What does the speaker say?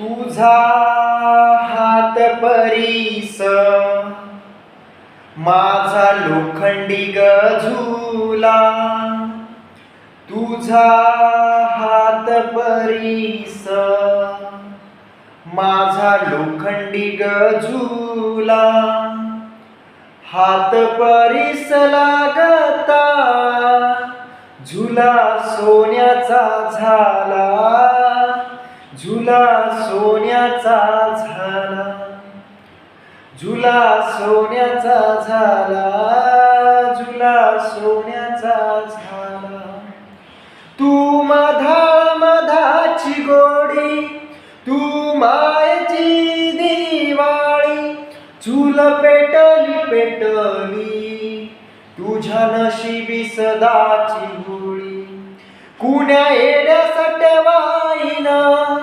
तुझा हात परीस. माझा लोखंडी गझुला. तुझा हात परीस. माझा लोखंडी गझुला. हात परीस लागता. झुला सोन्याचा झाला. झुला सोन्याचा झाला. झुला सोन्याचा झाला. झुला सोन्याचा झाला. तू मधा मधाची गोडी तू मायची दिवाळी चूल पेटली पेटली तुझ्या नशिबी सदाची गोळी कुण्या येड्या